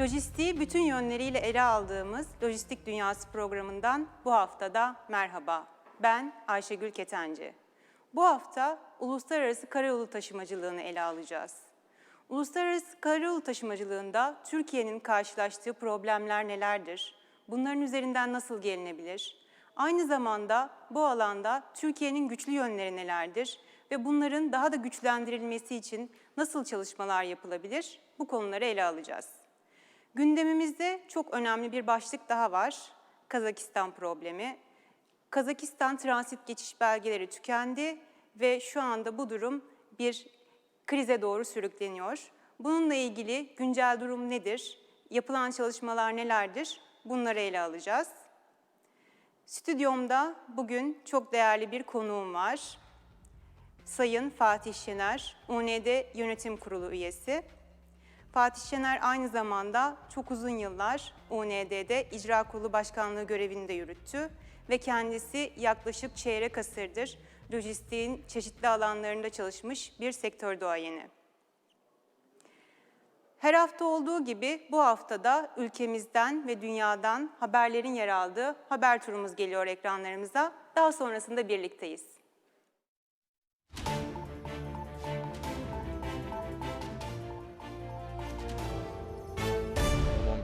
Lojistiği bütün yönleriyle ele aldığımız Lojistik Dünyası programından bu haftada merhaba. Ben Ayşegül Ketenci. Bu hafta uluslararası karayolu taşımacılığını ele alacağız. Uluslararası karayolu taşımacılığında Türkiye'nin karşılaştığı problemler nelerdir? Bunların üzerinden nasıl gelinebilir? Aynı zamanda bu alanda Türkiye'nin güçlü yönleri nelerdir ve bunların daha da güçlendirilmesi için nasıl çalışmalar yapılabilir? Bu konuları ele alacağız. Gündemimizde çok önemli bir başlık daha var. Kazakistan problemi. Kazakistan transit geçiş belgeleri tükendi ve şu anda bu durum bir krize doğru sürükleniyor. Bununla ilgili güncel durum nedir? Yapılan çalışmalar nelerdir? Bunları ele alacağız. Stüdyomda bugün çok değerli bir konuğum var. Sayın Fatih Şener, UNED Yönetim Kurulu üyesi. Fatih Şener aynı zamanda çok uzun yıllar UNED'de İcra Kurulu Başkanlığı görevini de yürüttü ve kendisi yaklaşık çeyrek asırdır lojistiğin çeşitli alanlarında çalışmış bir sektör duayeni. Her hafta olduğu gibi bu haftada ülkemizden ve dünyadan haberlerin yer aldığı haber turumuz geliyor ekranlarımıza. Daha sonrasında birlikteyiz.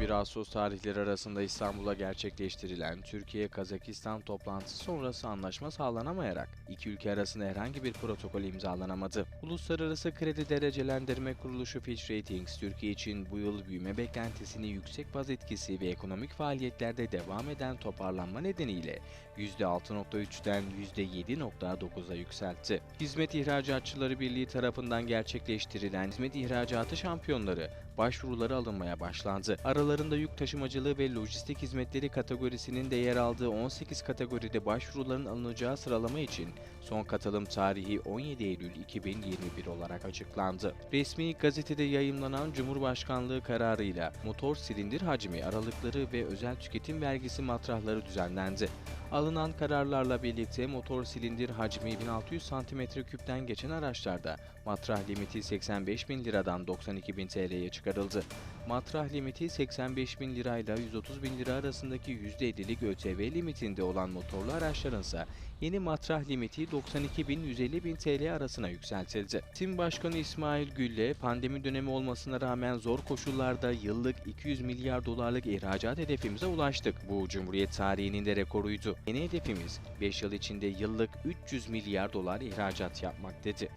11 Ağustos tarihleri arasında İstanbul'a gerçekleştirilen Türkiye-Kazakistan toplantısı sonrası anlaşma sağlanamayarak iki ülke arasında herhangi bir protokol imzalanamadı. Uluslararası Kredi Derecelendirme Kuruluşu Fitch Ratings, Türkiye için bu yıl büyüme beklentisini yüksek baz etkisi ve ekonomik faaliyetlerde devam eden toparlanma nedeniyle %6.3'ten %7.9'a yükseltti. Hizmet İhracatçıları Birliği tarafından gerçekleştirilen hizmet ihracatı şampiyonları başvuruları alınmaya başlandı. Aralarında yük taşımacılığı ve lojistik hizmetleri kategorisinin de yer aldığı 18 kategoride başvuruların alınacağı sıralama için son katılım tarihi 17 Eylül 2021 olarak açıklandı. Resmi gazetede yayımlanan Cumhurbaşkanlığı kararıyla motor silindir hacmi, aralıkları ve özel tüketim vergisi matrahları düzenlendi. Alınan kararlarla birlikte motor silindir hacmi 1600 cm3'ten geçen araçlarda matrah limiti 85 bin liradan 92 bin TL'ye çıkarıldı. Matrah limiti 85 bin lirayla 130 bin lira arasındaki %50'lik ÖTV limitinde olan motorlu araçlarınsa yeni matrah limiti 92 bin 150 bin TL arasına yükseltildi. Tim Başkanı İsmail Gülle pandemi dönemi olmasına rağmen zor koşullarda yıllık 200 milyar dolarlık ihracat hedefimize ulaştık. Bu Cumhuriyet tarihinin de rekoruydu. Yeni hedefimiz 5 yıl içinde yıllık 300 milyar dolar ihracat yapmak dedi.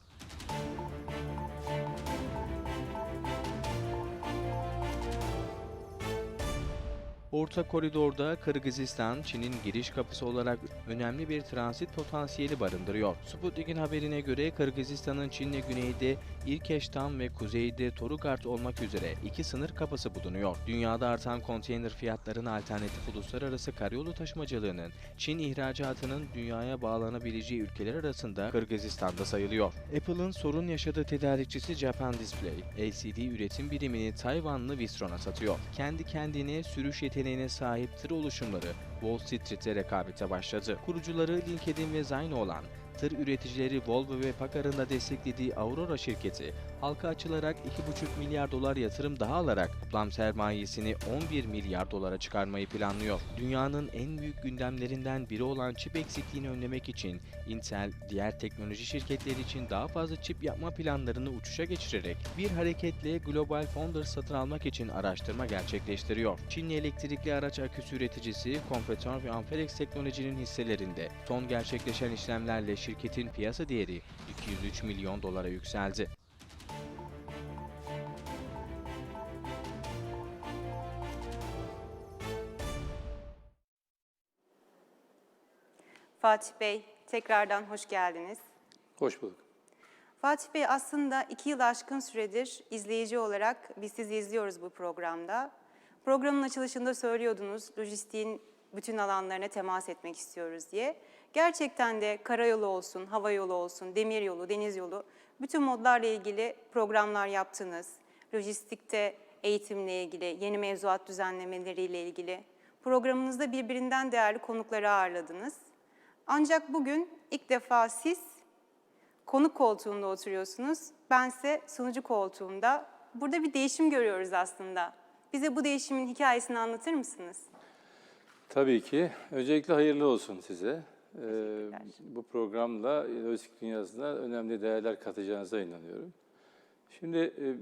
Orta koridorda Kırgızistan, Çin'in giriş kapısı olarak önemli bir transit potansiyeli barındırıyor. Sputnik'in haberine göre Kırgızistan'ın Çin'le güneyde İrkeştan ve kuzeyde Torugart olmak üzere iki sınır kapısı bulunuyor. Dünyada artan konteyner fiyatlarına alternatif uluslararası karayolu taşımacılığının Çin ihracatının dünyaya bağlanabileceği ülkeler arasında Kırgızistan'da sayılıyor. Apple'ın sorun yaşadığı tedarikçisi Japan Display, LCD üretim birimini Tayvanlı Wistron'a satıyor. Kendi kendine sürüş yeteneğine sahip tır oluşumları Wall Street'te rekabete başladı. Kurucuları LinkedIn ve Zayn olan tır üreticileri Volvo ve PACCAR'ın da desteklediği Aurora şirketi halka açılarak 2,5 milyar dolar yatırım daha alarak toplam sermayesini 11 milyar dolara çıkarmayı planlıyor. Dünyanın en büyük gündemlerinden biri olan çip eksikliğini önlemek için Intel, diğer teknoloji şirketleri için daha fazla çip yapma planlarını uçuşa geçirerek bir hareketle Global Founders satın almak için araştırma gerçekleştiriyor. Çinli elektrikli araç aküsü üreticisi Competitor ve Amperex Teknoloji'nin hisselerinde son gerçekleşen işlemlerle şirketin piyasa değeri 203 milyon dolara yükseldi. Fatih Bey, tekrardan hoş geldiniz. Hoş bulduk. Fatih Bey aslında iki yıl aşkın süredir izleyici olarak biz sizi izliyoruz bu programda. Programın açılışında söylüyordunuz lojistiğin bütün alanlarına temas etmek istiyoruz diye. Gerçekten de karayolu olsun, hava yolu olsun, demir yolu, deniz yolu bütün modlarla ilgili programlar yaptınız. Lojistikte eğitimle ilgili, yeni mevzuat düzenlemeleriyle ilgili programınızda birbirinden değerli konukları ağırladınız. Ancak bugün ilk defa siz konuk koltuğunda oturuyorsunuz. Bense sunucu koltuğumda. Burada bir değişim görüyoruz aslında. Bize bu değişimin hikayesini anlatır mısınız? Tabii ki. Öncelikle hayırlı olsun size. Bu programla lojistik dünyasına önemli değerler katacağınıza inanıyorum. Şimdi e,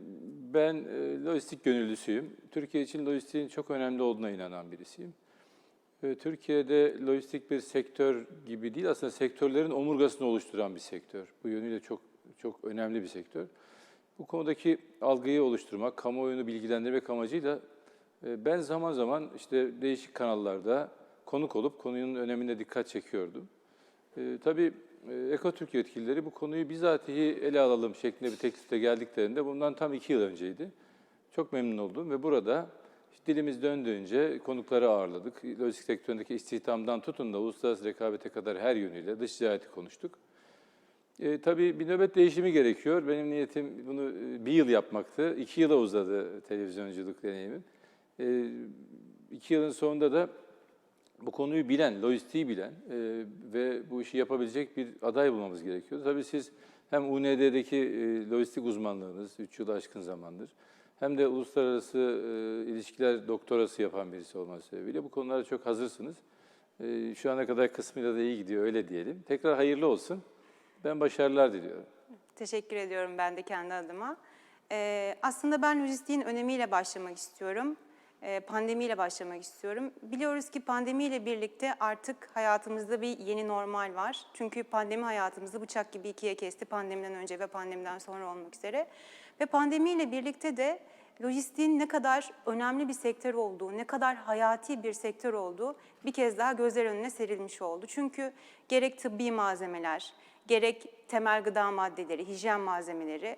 ben e, lojistik gönüllüsüyüm. Türkiye için lojistiğin çok önemli olduğuna inanan birisiyim. E, Türkiye'de lojistik bir sektör gibi değil, aslında sektörlerin omurgasını oluşturan bir sektör. Bu yönüyle çok çok önemli bir sektör. Bu konudaki algıyı oluşturmak, kamuoyunu bilgilendirmek amacıyla e, ben zaman zaman işte değişik kanallarda konuk olup konunun önemine dikkat çekiyordum. E, tabii Ekotürk yetkilileri bu konuyu bizatihi ele alalım şeklinde bir teklifte geldiklerinde bundan tam iki yıl önceydi. Çok memnun oldum ve burada işte dilimiz döndüğünce konukları ağırladık. Lojistik sektöründeki istihdamdan tutun da uluslararası rekabete kadar her yönüyle dış ticareti konuştuk. E, tabii bir nöbet değişimi gerekiyor. Benim niyetim bunu e, bir yıl yapmaktı. İki yıla uzadı televizyonculuk deneyimim. E, iki yılın sonunda da bu konuyu bilen, lojistiği bilen e, ve bu işi yapabilecek bir aday bulmamız gerekiyor. Tabii siz hem UND'deki e, lojistik uzmanlığınız 3 yılı aşkın zamandır hem de uluslararası e, ilişkiler doktorası yapan birisi olması sebebiyle bu konulara çok hazırsınız. E, şu ana kadar kısmıyla da iyi gidiyor öyle diyelim. Tekrar hayırlı olsun. Ben başarılar diliyorum. Teşekkür ediyorum ben de kendi adıma. Ee, aslında ben lojistiğin önemiyle başlamak istiyorum. Ee, pandemiyle başlamak istiyorum. Biliyoruz ki pandemiyle birlikte artık hayatımızda bir yeni normal var. Çünkü pandemi hayatımızı bıçak gibi ikiye kesti pandemiden önce ve pandemiden sonra olmak üzere. Ve pandemiyle birlikte de lojistiğin ne kadar önemli bir sektör olduğu, ne kadar hayati bir sektör olduğu bir kez daha gözler önüne serilmiş oldu. Çünkü gerek tıbbi malzemeler, gerek temel gıda maddeleri, hijyen malzemeleri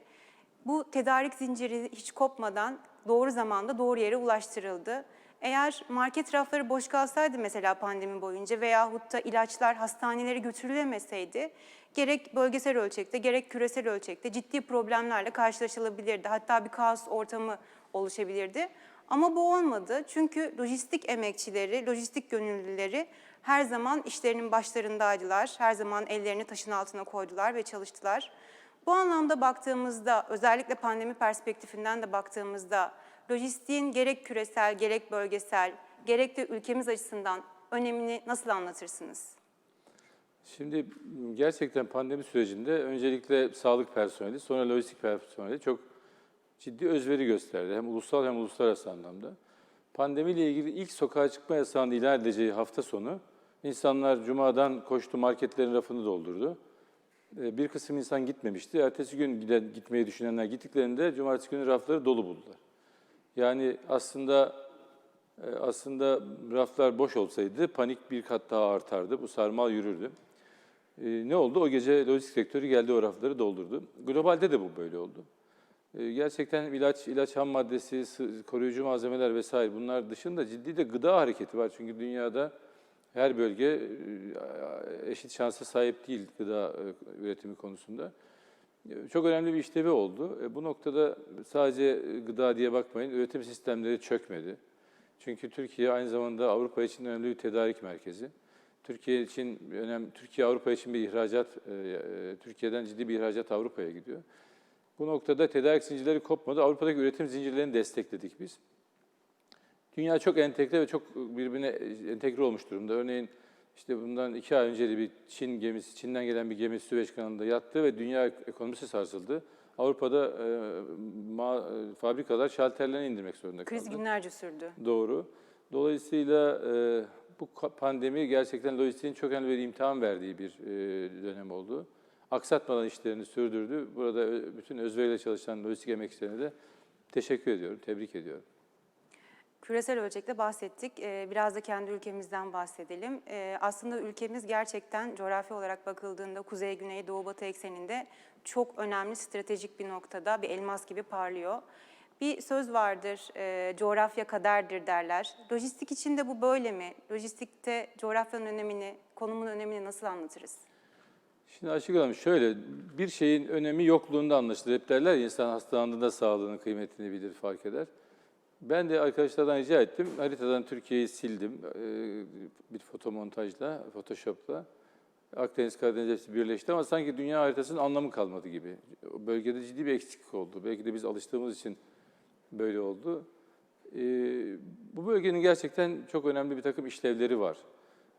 bu tedarik zinciri hiç kopmadan doğru zamanda doğru yere ulaştırıldı. Eğer market rafları boş kalsaydı mesela pandemi boyunca veyahut da ilaçlar hastanelere götürülemeseydi gerek bölgesel ölçekte gerek küresel ölçekte ciddi problemlerle karşılaşılabilirdi. Hatta bir kaos ortamı oluşabilirdi. Ama bu olmadı çünkü lojistik emekçileri, lojistik gönüllüleri her zaman işlerinin başlarındaydılar. Her zaman ellerini taşın altına koydular ve çalıştılar. Bu anlamda baktığımızda, özellikle pandemi perspektifinden de baktığımızda, lojistiğin gerek küresel, gerek bölgesel, gerek de ülkemiz açısından önemini nasıl anlatırsınız? Şimdi gerçekten pandemi sürecinde öncelikle sağlık personeli, sonra lojistik personeli çok ciddi özveri gösterdi. Hem ulusal hem uluslararası anlamda. Pandemiyle ilgili ilk sokağa çıkma yasağının ilan edileceği hafta sonu insanlar cumadan koştu marketlerin rafını doldurdu. Ee, Bir kısım insan gitmemişti. Ertesi gün giden, gitmeyi düşünenler gittiklerinde cumartesi günü rafları dolu buldular. Yani aslında e, aslında raflar boş olsaydı panik bir kat daha artardı. Bu sarmal yürürdü. Ee, Ne oldu? O gece lojistik sektörü geldi o rafları doldurdu. Globalde de bu böyle oldu. Ee, Gerçekten ilaç, ilaç ham maddesi, koruyucu malzemeler vesaire bunlar dışında ciddi de gıda hareketi var. Çünkü dünyada her bölge e, eşit şansa sahip değil gıda e, üretimi konusunda. E, Çok önemli bir işlevi oldu. E, Bu noktada sadece gıda diye bakmayın, üretim sistemleri çökmedi. Çünkü Türkiye aynı zamanda Avrupa için önemli bir tedarik merkezi. Türkiye için önemli, Türkiye Avrupa için bir ihracat, e, e, Türkiye'den ciddi bir ihracat Avrupa'ya gidiyor. Bu noktada tedarik zincirleri kopmadı. Avrupa'daki üretim zincirlerini destekledik biz. Dünya çok entegre ve çok birbirine entegre olmuş durumda. Örneğin işte bundan iki ay önce bir Çin gemisi, Çin'den gelen bir gemi Süveyş kanalında yattı ve dünya ekonomisi sarsıldı. Avrupa'da e, ma- e, fabrikalar şalterlerini indirmek zorunda kaldı. Kriz günlerce sürdü. Doğru. Dolayısıyla e, bu pandemi gerçekten lojistiğin çok önemli bir imtihan verdiği bir e, dönem oldu. Aksatmadan işlerini sürdürdü. Burada ö- bütün özveriyle çalışan lojistik emekçilerine de teşekkür ediyorum, tebrik ediyorum. Küresel ölçekte bahsettik. Ee, Biraz da kendi ülkemizden bahsedelim. Ee, Aslında ülkemiz gerçekten coğrafi olarak bakıldığında kuzey, güney, doğu, batı ekseninde çok önemli stratejik bir noktada bir elmas gibi parlıyor. Bir söz vardır, e, coğrafya kaderdir derler. Lojistik için de bu böyle mi? Lojistikte coğrafyanın önemini, konumun önemini nasıl anlatırız? Şimdi Ayşegül Hanım şöyle, bir şeyin önemi yokluğunda anlaşılır. Hep derler ya insan hastalandığında sağlığının kıymetini bilir, fark eder. Ben de arkadaşlardan rica ettim. Haritadan Türkiye'yi sildim. Ee, Bir fotomontajla, Photoshop'la. Akdeniz, Karadeniz hepsi birleşti ama sanki dünya haritasının anlamı kalmadı gibi. Bölgede ciddi bir eksiklik oldu. Belki de biz alıştığımız için böyle oldu. E, bu bölgenin gerçekten çok önemli bir takım işlevleri var.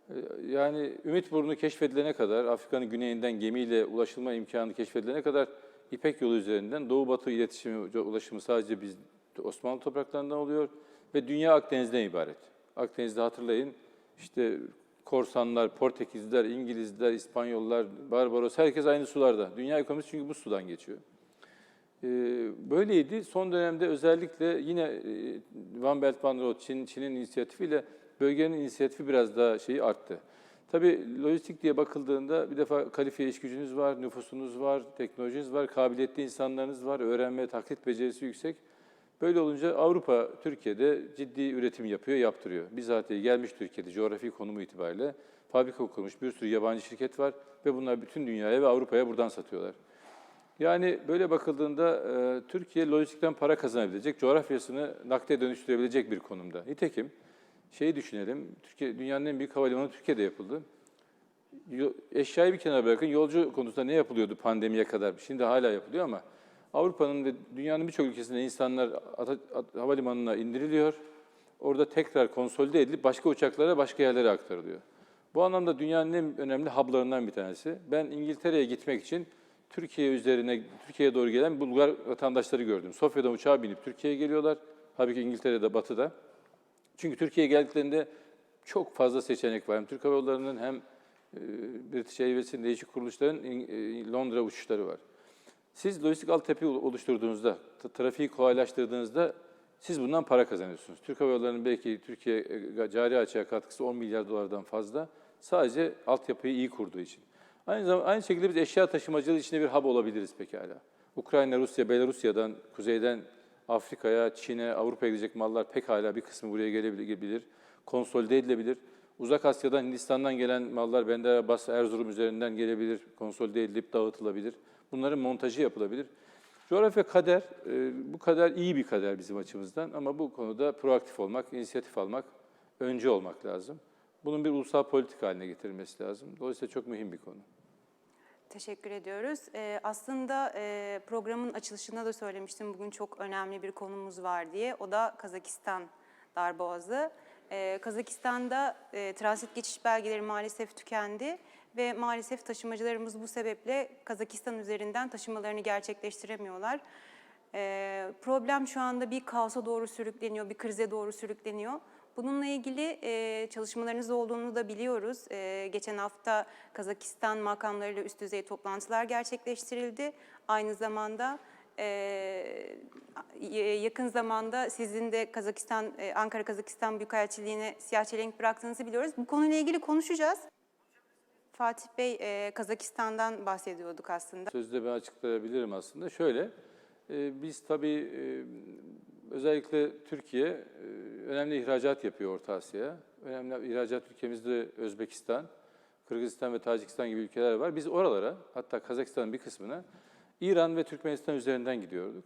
E, Yani Ümit Burnu keşfedilene kadar, Afrika'nın güneyinden gemiyle ulaşılma imkanı keşfedilene kadar İpek yolu üzerinden Doğu-Batı iletişimi, ulaşımı sadece biz Osmanlı topraklarından oluyor ve dünya Akdeniz'den ibaret. Akdeniz'de hatırlayın işte korsanlar, Portekizliler, İngilizler, İspanyollar, Barbaros herkes aynı sularda. Dünya ekonomisi çünkü bu sudan geçiyor. Ee, Böyleydi. Son dönemde özellikle yine e, One Belt One Road, Çin, Çin'in inisiyatifiyle bölgenin inisiyatifi biraz daha şeyi arttı. Tabii lojistik diye bakıldığında bir defa kalifiye iş gücünüz var, nüfusunuz var, teknolojiniz var, kabiliyetli insanlarınız var, öğrenme, taklit becerisi yüksek. Böyle olunca Avrupa Türkiye'de ciddi üretim yapıyor, yaptırıyor. Bizatihi gelmiş Türkiye'de coğrafi konumu itibariyle fabrika kurmuş bir sürü yabancı şirket var ve bunlar bütün dünyaya ve Avrupa'ya buradan satıyorlar. Yani böyle bakıldığında e, Türkiye lojistikten para kazanabilecek, coğrafyasını nakde dönüştürebilecek bir konumda. Nitekim şeyi düşünelim, Türkiye dünyanın en büyük havalimanı Türkiye'de yapıldı. Eşyayı bir kenara bırakın, yolcu konusunda ne yapılıyordu pandemiye kadar? Şimdi hala yapılıyor ama Avrupa'nın ve dünyanın birçok ülkesinde insanlar ata- at- havalimanına indiriliyor. Orada tekrar konsolide edilip başka uçaklara, başka yerlere aktarılıyor. Bu anlamda dünyanın en önemli hub'larından bir tanesi. Ben İngiltere'ye gitmek için Türkiye üzerine, Türkiye'ye doğru gelen Bulgar vatandaşları gördüm. Sofya'dan uçağa binip Türkiye'ye geliyorlar. Halbuki İngiltere'de, Batı'da. Çünkü Türkiye'ye geldiklerinde çok fazla seçenek var. Hem Türk Hava Yolları'nın hem e, British Airways'in değişik kuruluşların e, Londra uçuşları var. Siz lojistik altyapıyı oluşturduğunuzda, tra- trafiği kolaylaştırdığınızda siz bundan para kazanıyorsunuz. Türk Hava Yolları'nın belki Türkiye e, cari açığa katkısı 10 milyar dolardan fazla. Sadece altyapıyı iyi kurduğu için. Aynı zamanda aynı şekilde biz eşya taşımacılığı içinde bir hub olabiliriz pekala. Ukrayna, Rusya, Belarusya'dan, kuzeyden Afrika'ya, Çin'e, Avrupa'ya gidecek mallar pekala bir kısmı buraya gelebilir, konsolide edilebilir. Uzak Asya'dan, Hindistan'dan gelen mallar Bender Abbas, Erzurum üzerinden gelebilir, konsolide edilip dağıtılabilir. Bunların montajı yapılabilir. Coğrafya kader, e, bu kader iyi bir kader bizim açımızdan ama bu konuda proaktif olmak, inisiyatif almak, öncü olmak lazım. Bunun bir ulusal politika haline getirilmesi lazım. Dolayısıyla çok mühim bir konu. Teşekkür ediyoruz. Ee, aslında e, programın açılışında da söylemiştim bugün çok önemli bir konumuz var diye. O da Kazakistan darboğazı. Kazakistan'da e, transit geçiş belgeleri maalesef tükendi ve maalesef taşımacılarımız bu sebeple Kazakistan üzerinden taşımalarını gerçekleştiremiyorlar. Ee, problem şu anda bir kaosa doğru sürükleniyor, bir krize doğru sürükleniyor. Bununla ilgili e, çalışmalarınız olduğunu da biliyoruz. E, geçen hafta Kazakistan makamlarıyla üst düzey toplantılar gerçekleştirildi. Aynı zamanda e, yakın zamanda sizin de Kazakistan, e, Ankara Kazakistan Büyükelçiliğine siyah çelenk bıraktığınızı biliyoruz. Bu konuyla ilgili konuşacağız. Fatih Bey, e, Kazakistan'dan bahsediyorduk aslında. Sözde ben açıklayabilirim aslında. Şöyle, e, biz tabii e, özellikle Türkiye e, önemli ihracat yapıyor Orta Asya'ya. Önemli ihracat ülkemizde Özbekistan, Kırgızistan ve Tacikistan gibi ülkeler var. Biz oralara, hatta Kazakistan'ın bir kısmına İran ve Türkmenistan üzerinden gidiyorduk.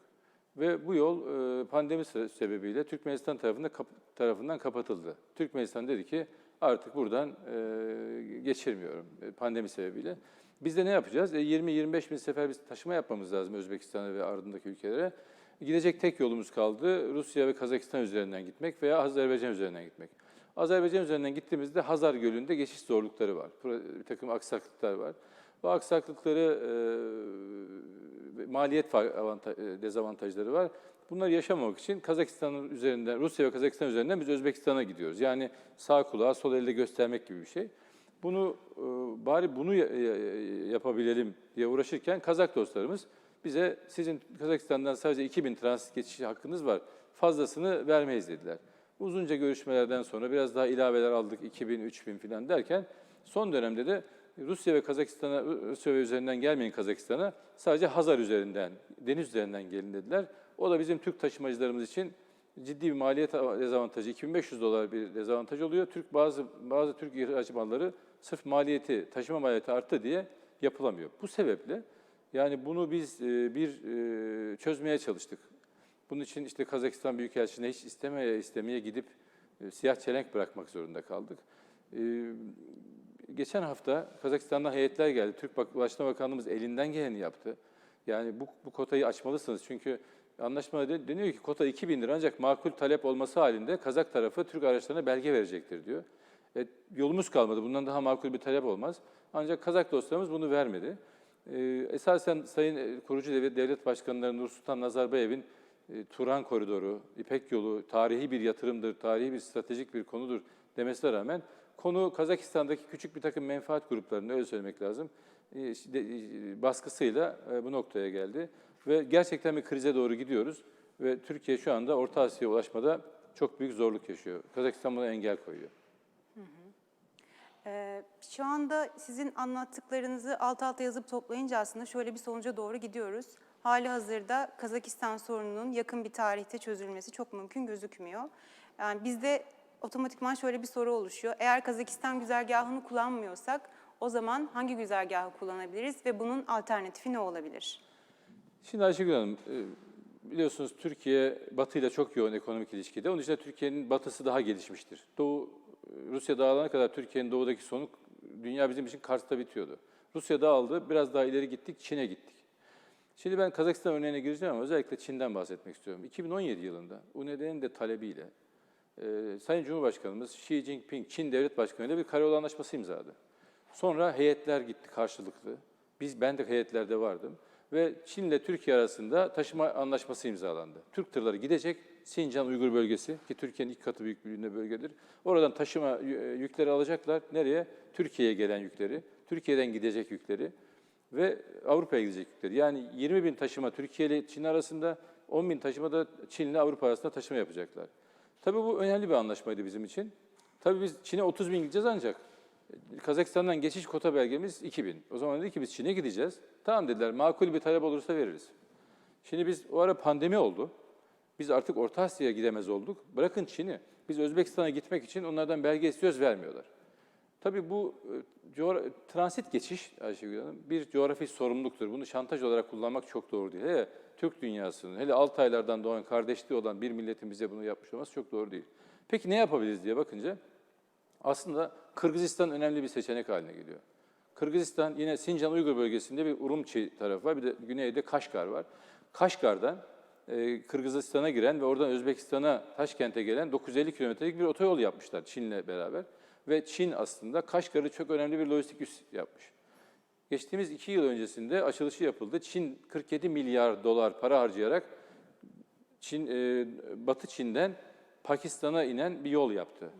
Ve bu yol e, pandemi se- sebebiyle Türkmenistan tarafında kap- tarafından kapatıldı. Türkmenistan dedi ki artık buradan e, geçirmiyorum pandemi sebebiyle. Biz de ne yapacağız? E, 20-25 bin sefer biz taşıma yapmamız lazım Özbekistan'a ve ardındaki ülkelere. Gidecek tek yolumuz kaldı Rusya ve Kazakistan üzerinden gitmek veya Azerbaycan üzerinden gitmek. Azerbaycan üzerinden gittiğimizde Hazar Gölü'nde geçiş zorlukları var. Bir takım aksaklıklar var. Bu aksaklıkları e, maliyet dezavantajları var. Bunları yaşamamak için Kazakistan'ın üzerinden, Rusya ve Kazakistan üzerinden biz Özbekistan'a gidiyoruz. Yani sağ kulağı sol elde göstermek gibi bir şey. Bunu e, bari bunu ya- ya- yapabilelim diye uğraşırken Kazak dostlarımız bize sizin Kazakistan'dan sadece 2000 transit geçişi hakkınız var. Fazlasını vermeyiz dediler. Uzunca görüşmelerden sonra biraz daha ilaveler aldık 2000, 3000 falan derken son dönemde de Rusya ve Kazakistan'a, Rusya ve üzerinden gelmeyin Kazakistan'a sadece Hazar üzerinden, deniz üzerinden gelin dediler. O da bizim Türk taşımacılarımız için ciddi bir maliyet dezavantajı, 2500 dolar bir dezavantaj oluyor. Türk bazı bazı Türk ihraç malları sırf maliyeti, taşıma maliyeti arttı diye yapılamıyor. Bu sebeple yani bunu biz e, bir e, çözmeye çalıştık. Bunun için işte Kazakistan Büyükelçiliğine hiç istemeye istemeye gidip e, siyah çelenk bırakmak zorunda kaldık. Geçen hafta Kazakistan'dan heyetler geldi. Türk Ulaştırma Bakanlığımız elinden geleni yaptı. Yani bu, bu kotayı açmalısınız çünkü Anlaşmada de- deniyor ki kota 2000 lira ancak makul talep olması halinde Kazak tarafı Türk araçlarına belge verecektir diyor. E, yolumuz kalmadı. Bundan daha makul bir talep olmaz. Ancak Kazak dostlarımız bunu vermedi. E, esasen Sayın e, kurucu devlet, devlet başkanları Nursultan Nazarbayev'in e, Turan Koridoru, İpek Yolu tarihi bir yatırımdır, tarihi bir stratejik bir konudur demesine rağmen konu Kazakistan'daki küçük bir takım menfaat gruplarının öyle söylemek lazım e, e, baskısıyla bu noktaya geldi. Ve gerçekten bir krize doğru gidiyoruz ve Türkiye şu anda Orta Asya'ya ulaşmada çok büyük zorluk yaşıyor. Kazakistan buna engel koyuyor. Ee, şu anda sizin anlattıklarınızı alt alta yazıp toplayınca aslında şöyle bir sonuca doğru gidiyoruz. Hali hazırda Kazakistan sorununun yakın bir tarihte çözülmesi çok mümkün gözükmüyor. Yani bizde otomatikman şöyle bir soru oluşuyor. Eğer Kazakistan güzergahını kullanmıyorsak o zaman hangi güzergahı kullanabiliriz ve bunun alternatifi ne olabilir? Şimdi Ayşegül Hanım, e, biliyorsunuz Türkiye Batı ile çok yoğun ekonomik ilişkide. Onun dışında Türkiye'nin batısı daha gelişmiştir. Doğu, e, Rusya dağılana kadar Türkiye'nin doğudaki sonu dünya bizim için Kars'ta bitiyordu. Rusya dağıldı, biraz daha ileri gittik, Çin'e gittik. Şimdi ben Kazakistan örneğine gireceğim ama özellikle Çin'den bahsetmek istiyorum. 2017 yılında UNED'nin de talebiyle e, Sayın Cumhurbaşkanımız Xi Jinping Çin Devlet Başkanı ile bir karayolu anlaşması imzaladı. Sonra heyetler gitti karşılıklı. Biz ben de heyetlerde vardım ve Çin ile Türkiye arasında taşıma anlaşması imzalandı. Türk tırları gidecek Sincan Uygur bölgesi ki Türkiye'nin iki katı büyüklüğünde bölgedir. Oradan taşıma yü- yükleri alacaklar. Nereye? Türkiye'ye gelen yükleri, Türkiye'den gidecek yükleri ve Avrupa'ya gidecek yükleri. Yani 20 bin taşıma Türkiye ile Çin arasında, 10 bin taşıma da Çin ile Avrupa arasında taşıma yapacaklar. Tabii bu önemli bir anlaşmaydı bizim için. Tabii biz Çin'e 30 bin gideceğiz ancak Kazakistan'dan geçiş kota belgemiz 2000. O zaman dedi ki biz Çin'e gideceğiz. Tamam dediler makul bir talep olursa veririz. Şimdi biz o ara pandemi oldu. Biz artık Orta Asya'ya gidemez olduk. Bırakın Çin'i. Biz Özbekistan'a gitmek için onlardan belge istiyoruz vermiyorlar. Tabii bu e, transit geçiş Ayşegül Hanım bir coğrafi sorumluluktur. Bunu şantaj olarak kullanmak çok doğru değil. Hele Türk dünyasının, hele Altaylardan doğan kardeşliği olan bir milletin bize bunu yapmış olması çok doğru değil. Peki ne yapabiliriz diye bakınca aslında Kırgızistan önemli bir seçenek haline geliyor. Kırgızistan yine Sincan Uygur bölgesinde bir Urumçi tarafı var, bir de güneyde Kaşgar var. Kaşgar'dan e, Kırgızistan'a giren ve oradan Özbekistan'a Taşkent'e gelen 950 kilometrelik bir otoyol yapmışlar Çin'le beraber. Ve Çin aslında Kaşgar'ı çok önemli bir lojistik üs yapmış. Geçtiğimiz iki yıl öncesinde açılışı yapıldı. Çin 47 milyar dolar para harcayarak Çin, e, Batı Çin'den Pakistan'a inen bir yol yaptı.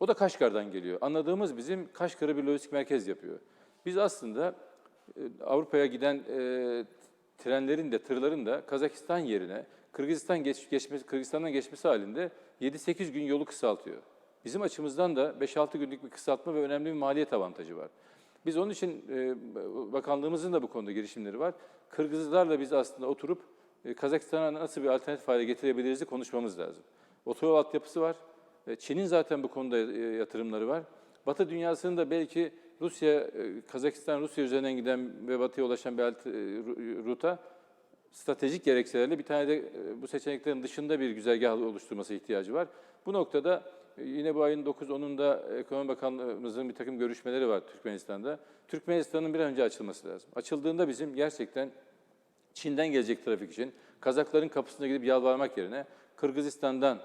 O da Kaşgar'dan geliyor. Anladığımız bizim Kaşgar'ı bir lojistik merkez yapıyor. Biz aslında e, Avrupa'ya giden e, trenlerin de tırların da Kazakistan yerine Kırgızistan geç, geçmesi, Kırgızistan'dan geçmesi halinde 7-8 gün yolu kısaltıyor. Bizim açımızdan da 5-6 günlük bir kısaltma ve önemli bir maliyet avantajı var. Biz onun için e, bakanlığımızın da bu konuda girişimleri var. Kırgızlarla biz aslında oturup e, Kazakistan'a nasıl bir alternatif hale getirebiliriz konuşmamız lazım. Otoyol altyapısı var. E, Çin'in zaten bu konuda e, yatırımları var. Batı dünyasının da belki Rusya, e, Kazakistan, Rusya üzerinden giden ve batıya ulaşan bir ruta stratejik gerekçelerle bir tane de bu seçeneklerin dışında bir güzergah oluşturması ihtiyacı var. Bu noktada yine bu ayın 9-10'unda Ekonomi Bakanlığımızın bir takım görüşmeleri var Türkmenistan'da. Türkmenistan'ın bir an önce açılması lazım. Açıldığında bizim gerçekten Çin'den gelecek trafik için Kazakların kapısına gidip yalvarmak yerine Kırgızistan'dan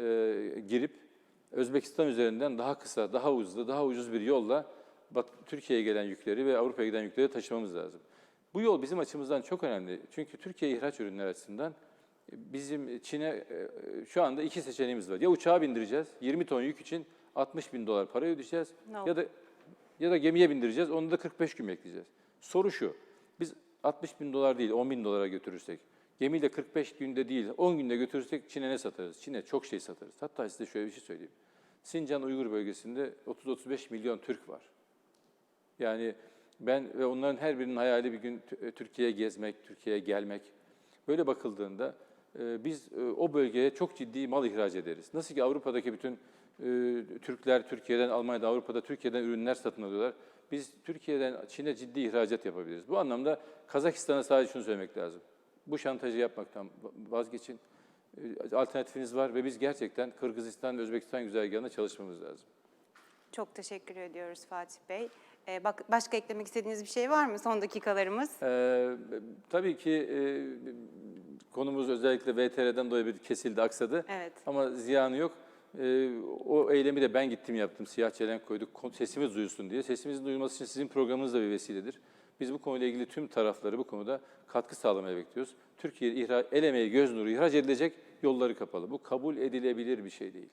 e, girip Özbekistan üzerinden daha kısa, daha hızlı, daha ucuz bir yolla Türkiye'ye gelen yükleri ve Avrupa'ya giden yükleri taşımamız lazım. Bu yol bizim açımızdan çok önemli. Çünkü Türkiye ihraç ürünler açısından e, bizim Çin'e e, şu anda iki seçeneğimiz var. Ya uçağa bindireceğiz, 20 ton yük için 60 bin dolar para ödeyeceğiz. No. Ya da ya da gemiye bindireceğiz, onu da 45 gün bekleyeceğiz. Soru şu, biz 60 bin dolar değil 10 bin dolara götürürsek, gemiyle 45 günde değil 10 günde götürürsek Çin'e ne satarız? Çin'e çok şey satarız. Hatta size şöyle bir şey söyleyeyim. Sincan Uygur bölgesinde 30-35 milyon Türk var. Yani ben ve onların her birinin hayali bir gün Tü- Türkiye'ye gezmek, Türkiye'ye gelmek. Böyle bakıldığında e, biz e, o bölgeye çok ciddi mal ihraç ederiz. Nasıl ki Avrupa'daki bütün e, Türkler Türkiye'den, Almanya'da, Avrupa'da Türkiye'den ürünler satın alıyorlar. Biz Türkiye'den Çin'e ciddi ihracat yapabiliriz. Bu anlamda Kazakistan'a sadece şunu söylemek lazım. Bu şantajı yapmaktan vazgeçin. E, Alternatifiniz var ve biz gerçekten Kırgızistan ve Özbekistan güzergahında çalışmamız lazım. Çok teşekkür ediyoruz Fatih Bey. Ee, bak, başka eklemek istediğiniz bir şey var mı son dakikalarımız? Ee, tabii ki e, konumuz özellikle VTR'den dolayı bir kesildi, aksadı. Evet. Ama ziyanı yok. Ee, o eylemi de ben gittim yaptım. Siyah çelenk koyduk. Ko- Sesimiz duyulsun diye. Sesimizin duyulması için sizin programınız da bir vesiledir. Biz bu konuyla ilgili tüm tarafları bu konuda katkı sağlamaya bekliyoruz. Türkiye ihra, el emeği, göz nuru ihraç edilecek yolları kapalı. Bu kabul edilebilir bir şey değil.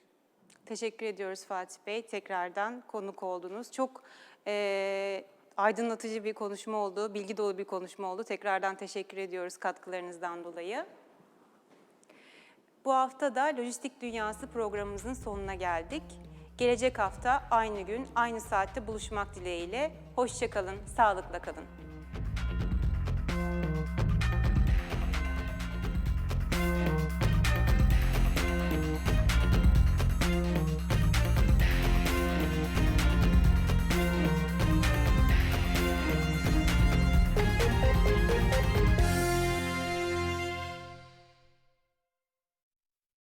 Teşekkür ediyoruz Fatih Bey. Tekrardan konuk oldunuz. Çok eee, aydınlatıcı bir konuşma oldu, bilgi dolu bir konuşma oldu. Tekrardan teşekkür ediyoruz katkılarınızdan dolayı. Bu hafta da Lojistik Dünyası programımızın sonuna geldik. Gelecek hafta aynı gün, aynı saatte buluşmak dileğiyle. Hoşçakalın, sağlıkla kalın.